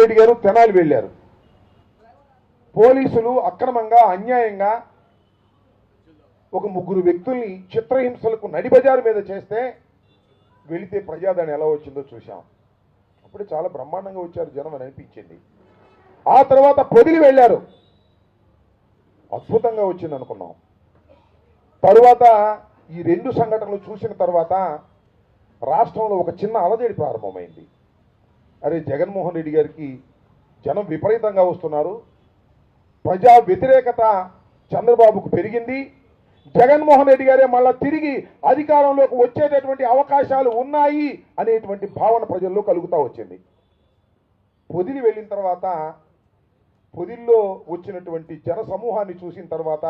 రెడ్డి గారు తెనాలి వెళ్ళారు. పోలీసులు అక్రమంగా అన్యాయంగా ఒక ముగ్గురు వ్యక్తుల్ని చిత్రహింసలకు నడిబజారు మీద చేస్తే వెళితే ప్రజాదరణ ఎలా వచ్చిందో చూశాం. అప్పుడు చాలా బ్రహ్మాండంగా వచ్చారు జనం అని అనిపించింది. ఆ తర్వాత పొదిలి వెళ్ళారు. అద్భుతంగా వచ్చింది అనుకున్నాం. తరువాత ఈ రెండు సంఘటనలు చూసిన తర్వాత రాష్ట్రంలో ఒక చిన్న అలజడి ప్రారంభమైంది. అరే జగన్మోహన్ రెడ్డి గారికి జనం విపరీతంగా వస్తున్నారు. ప్రజా వ్యతిరేకత చంద్రబాబుకు పెరిగింది. జగన్మోహన్ రెడ్డి గారే మళ్ళా తిరిగి అధికారంలోకి వచ్చేటటువంటి అవకాశాలు ఉన్నాయి అనేటువంటి భావన ప్రజల్లో కలుగుతూ వచ్చింది. పొదిలి వెళ్ళిన తర్వాత పొదిల్లో వచ్చినటువంటి జన సమూహాన్ని చూసిన తర్వాత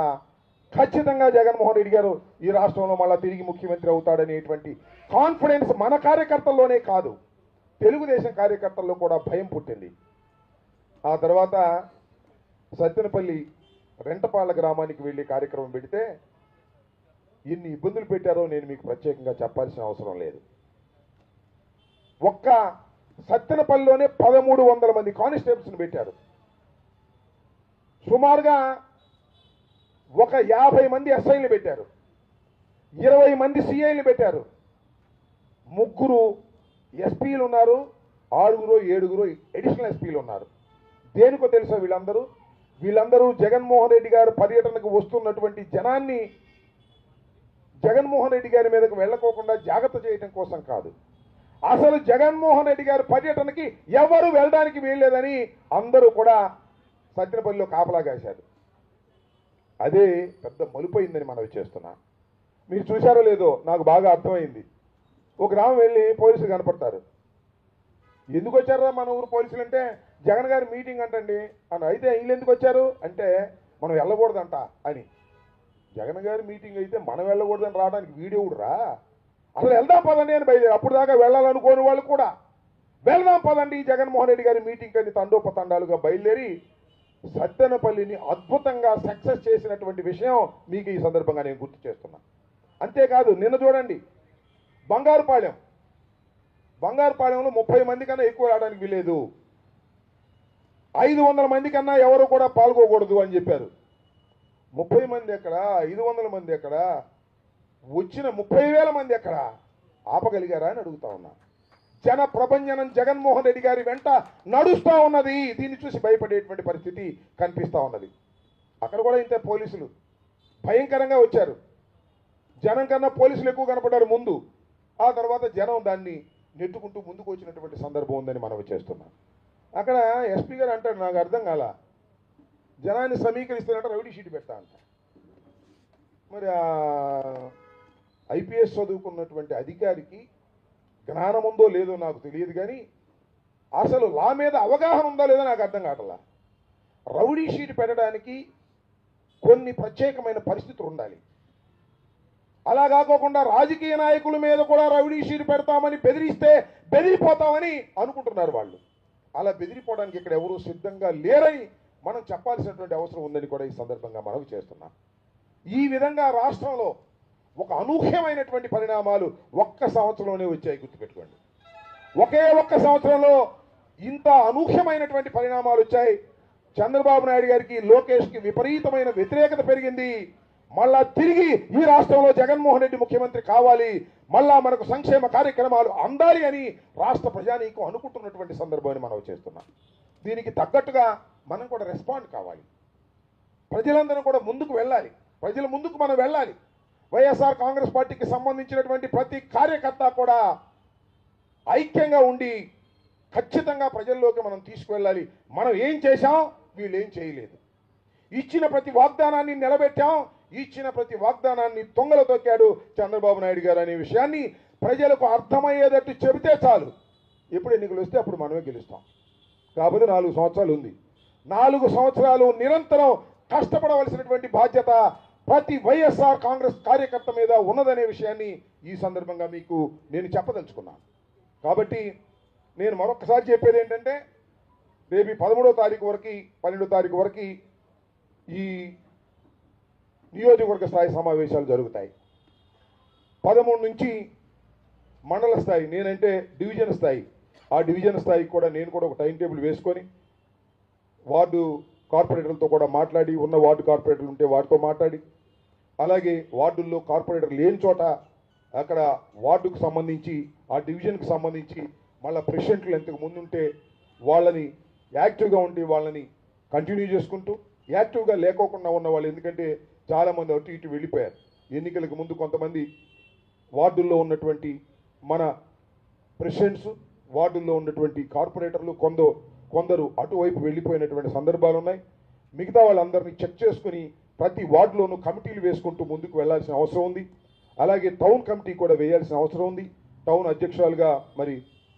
ఖచ్చితంగా జగన్మోహన్ రెడ్డి గారు ఈ రాష్ట్రంలో మళ్ళా తిరిగి ముఖ్యమంత్రి అవుతాడనేటువంటి కాన్ఫిడెన్స్ మన కార్యకర్తల్లోనే కాదు. తెలుగుదేశం కార్యకర్తల్లో కూడా భయం పుట్టింది. ఆ తర్వాత సత్తెనపల్లి రెంటపాళ్ళ గ్రామానికి వెళ్ళి కార్యక్రమం పెడితే ఎన్ని ఇబ్బందులు పెట్టారో నేను మీకు ప్రత్యేకంగా చెప్పాల్సిన అవసరం లేదు. ఒక్క సత్తెనపల్లిలోనే పదమూడు వందల మంది కానిస్టేబుల్స్ని పెట్టారు. సుమారుగా ఒక యాభై మంది ఎస్ఐలు పెట్టారు. ఇరవై మంది సిఐలు పెట్టారు. ముగ్గురు ఎస్పీలు ఉన్నారు ఆరుగురు ఏడుగురు అడిషనల్ ఎస్పీలు ఉన్నారు. దేనికో తెలుసా వీళ్ళందరూ? వీళ్ళందరూ జగన్మోహన్ రెడ్డి గారు పర్యటనకు వస్తున్నటువంటి జనాన్ని జగన్మోహన్ రెడ్డి గారి మీదకు వెళ్ళకోకుండా జాగ్రత్త చేయడం కోసం కాదు. అసలు జగన్మోహన్ రెడ్డి గారి పర్యటనకి ఎవరు వెళ్ళడానికి వీల్లేదని అందరూ కూడా సత్యనపల్లిలో కాపలా కాశారు. అదే పెద్ద మలుపైందని మనవి చేస్తున్నా. మీరు చూశారో లేదో నాకు బాగా అర్థమైంది. ఒక గ్రామం వెళ్ళి పోలీసులు కనపడతారు. ఎందుకు వచ్చారా మన ఊరు పోలీసులు అంటే జగన్ గారి మీటింగ్ అంటండి. అని అయితే వీళ్ళు ఎందుకు వచ్చారు? అంటే మనం వెళ్ళకూడదంట అని. జగన్ గారి మీటింగ్ అయితే మనం వెళ్ళకూడదని రావడానికి వీడియో రా. అసలు వెళ్దాం పదండి అని బయలుదేరి అప్పుడు దాకా వెళ్ళాలనుకోని వాళ్ళు కూడా. వెళ్దాం పదండి జగన్మోహన్ రెడ్డి గారి మీటింగ్ అని తండోపతండాలుగా బయలుదేరి సత్తెనపల్లిని అద్భుతంగా సక్సెస్ చేసినటువంటి విషయం మీకు ఈ సందర్భంగా నేను గుర్తు చేస్తున్నా. అంతేకాదు నిన్న చూడండి బంగారుపాళెం బంగారుపాళెంలో ముప్పై మంది కన్నా ఎక్కువ రావడానికి వీలేదు ఐదు వందల మంది కన్నా ఎవరు కూడా పాల్గొకూడదు అని చెప్పారు. ముప్పై మంది ఎక్కడ? ఐదు వందల మంది ఎక్కడ? వచ్చిన ముప్పై వేల మంది ఎక్కడ? ఆపగలిగారా అని అడుగుతా ఉన్నా. జన ప్రభంజనం జగన్మోహన్ రెడ్డి గారి వెంట నడుస్తూ ఉన్నది. దీన్ని చూసి భయపడేటువంటి పరిస్థితి కనిపిస్తూ ఉన్నది. అక్కడ కూడా ఇంతే పోలీసులు. భయంకరంగా వచ్చారు. జనం కన్నా పోలీసులు ఎక్కువ కనపడ్డారు ముందు. ఆ తర్వాత జనం దాన్ని నెట్టుకుంటూ ముందుకు వచ్చినటువంటి సందర్భం ఉందని మనం చేస్తున్నాం. అక్కడ ఎస్పీ గారు అంటాడు నాకు అర్థం కాల. జనాన్ని సమీకరిస్తానంటే రౌడీ షీట్ పెడతా అంట. మరి ఐపీఎస్ చదువుకున్నటువంటి అధికారికి జ్ఞానం ఉందో లేదో నాకు తెలియదు కానీ అసలు లా మీద అవగాహన ఉందో లేదో నాకు అర్థం కావట్లా. రౌడీ షీట్ పెట్టడానికి కొన్ని ప్రత్యేకమైన పరిస్థితులు ఉండాలి. అలా కాకోకుండా రాజకీయ నాయకుల మీద కూడా రౌడీ షీట్ పెడతామని బెదిరిస్తే బెదిరిపోతామని అనుకుంటున్నారు వాళ్ళు. అలా బెదిరిపోవడానికి ఇక్కడ ఎవరూ సిద్ధంగా లేరని మనం చెప్పాల్సినటువంటి అవసరం ఉందని కూడా ఈ సందర్భంగా మనవి చేస్తున్నాం. ఈ విధంగా రాష్ట్రంలో ఒక అనూహ్యమైనటువంటి పరిణామాలు ఒక్క సంవత్సరంలోనే వచ్చాయి గుర్తుపెట్టుకోండి. ఒకే ఒక్క సంవత్సరంలో ఇంత అనూహ్యమైనటువంటి పరిణామాలు వచ్చాయి. చంద్రబాబు నాయుడు గారికి లోకేష్కి విపరీతమైన వ్యతిరేకత పెరిగింది. మళ్ళా తిరిగి ఈ రాష్ట్రంలో జగన్మోహన్ రెడ్డి ముఖ్యమంత్రి కావాలి మళ్ళా మనకు సంక్షేమ కార్యక్రమాలు అందాలి అని రాష్ట్ర ప్రజానీకం అనుకుంటున్నటువంటి సందర్భాన్ని మనం చేస్తున్నాం. దీనికి తగ్గట్టుగా మనం కూడా రెస్పాండ్ కావాలి. ప్రజలందరూ కూడా ముందుకు వెళ్ళాలి. ప్రజల ముందుకు మనం వెళ్ళాలి. వైఎస్ఆర్ కాంగ్రెస్ పార్టీకి సంబంధించినటువంటి ప్రతి కార్యకర్త కూడా ఐక్యంగా ఉండి ఖచ్చితంగా ప్రజల్లోకి మనం తీసుకువెళ్ళాలి. మనం ఏం చేశాం? వీళ్ళు ఏం చేయలేదు. ఇచ్చిన ప్రతి వాగ్దానాన్ని నిలబెట్టాం. ఇచ్చిన ప్రతి వాగ్దానాన్ని తొంగలు తొక్కాడు చంద్రబాబు నాయుడు గారు అనే విషయాన్ని ప్రజలకు అర్థమయ్యేటట్టు చెబితే చాలు. ఎప్పుడు ఎన్నికలు వస్తే అప్పుడు మనమే గెలుస్తాం. కాకపోతే నాలుగు సంవత్సరాలు ఉంది. నాలుగు సంవత్సరాలు నిరంతరం కష్టపడవలసినటువంటి బాధ్యత ప్రతి వైఎస్ఆర్ కాంగ్రెస్ కార్యకర్త మీద ఉన్నదనే విషయాన్ని ఈ సందర్భంగా మీకు నేను చెప్పదలుచుకున్నాను. కాబట్టి నేను మరొకసారి చెప్పేది ఏంటంటే రేపు పదమూడో తారీఖు వరకు పన్నెండో తారీఖు వరకు ఈ నియోజకవర్గ స్థాయి సమావేశాలు జరుగుతాయి. పదమూడు నుంచి మండల స్థాయి నేనంటే డివిజన్ స్థాయి. ఆ డివిజన్ స్థాయికి కూడా నేను కూడా ఒక టైం టేబుల్ వేసుకొని వార్డు కార్పొరేటర్లతో కూడా మాట్లాడి ఉన్న వార్డు కార్పొరేటర్లు ఉంటే వారితో మాట్లాడి అలాగే వార్డుల్లో కార్పొరేటర్ లేని చోట అక్కడ వార్డుకు సంబంధించి ఆ డివిజన్కి సంబంధించి మళ్ళీ ప్రెసిడెంట్లు ఎంతకు ముందుంటే వాళ్ళని యాక్టివ్గా ఉండి వాళ్ళని కంటిన్యూ చేసుకుంటూ యాక్టివ్గా లేకోకుండా ఉన్న వాళ్ళు. ఎందుకంటే చాలామంది అటు ఇటు వెళ్ళిపోయారు. ఎన్నికలకు ముందు కొంతమంది వార్డుల్లో ఉన్నటువంటి మన ప్రెసిడెంట్స్ వార్డుల్లో ఉన్నటువంటి కార్పొరేటర్లు కొందరు కొందరు అటువైపు వెళ్ళిపోయినటువంటి సందర్భాలు ఉన్నాయి. మిగతా వాళ్ళందరినీ చెక్ చేసుకుని ప్రతి వార్డులోనూ కమిటీలు వేసుకుంటూ ముందుకు వెళ్ళాల్సిన అవసరం ఉంది. అలాగే టౌన్ కమిటీ కూడా వేయాల్సిన అవసరం ఉంది. టౌన్ అధ్యక్షురాలుగా మరి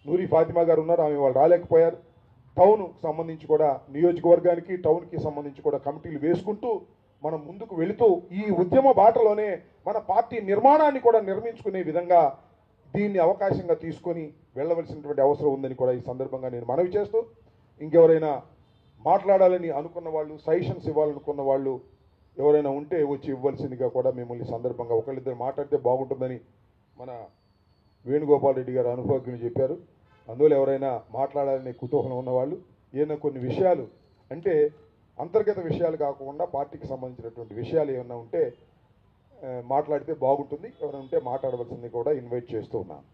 నూరి ఫాతిమా గారు ఉన్నారు. ఆమె వాళ్ళు రాలేకపోయారు. టౌన్కు సంబంధించి కూడా నియోజకవర్గానికి టౌన్కి సంబంధించి కూడా కమిటీలు వేసుకుంటూ మనం ముందుకు వెళుతూ ఈ ఉద్యమ బాటలోనే మన పార్టీ నిర్మాణాన్ని కూడా నిర్మించుకునే విధంగా దీన్ని అవకాశంగా తీసుకొని వెళ్ళవలసినటువంటి అవసరం ఉందని కూడా ఈ సందర్భంగా నేను మనవి చేస్తూ ఇంకెవరైనా మాట్లాడాలని అనుకున్న వాళ్ళు సజెషన్స్ ఇవ్వాలనుకున్న వాళ్ళు ఎవరైనా ఉంటే వచ్చి ఇవ్వాల్సిందిగా కూడా మిమ్మల్ని సందర్భంగా ఒకళ్ళిద్దరు మాట్లాడితే బాగుంటుందని మన వేణుగోపాల్ రెడ్డి గారు అనుభవజ్ఞులు చెప్పారు. అందువల్ల ఎవరైనా మాట్లాడాలనే కుతూహలం ఉన్నవాళ్ళు ఏదైనా కొన్ని విషయాలు అంటే అంతర్గత విషయాలు కాకుండా పార్టీకి సంబంధించినటువంటి విషయాలు ఏమైనా ఉంటే మాట్లాడితే బాగుంటుంది. ఎవరైనా ఉంటే మాట్లాడవలసింది కూడా ఇన్వైట్ చేస్తూ ఉన్నాను.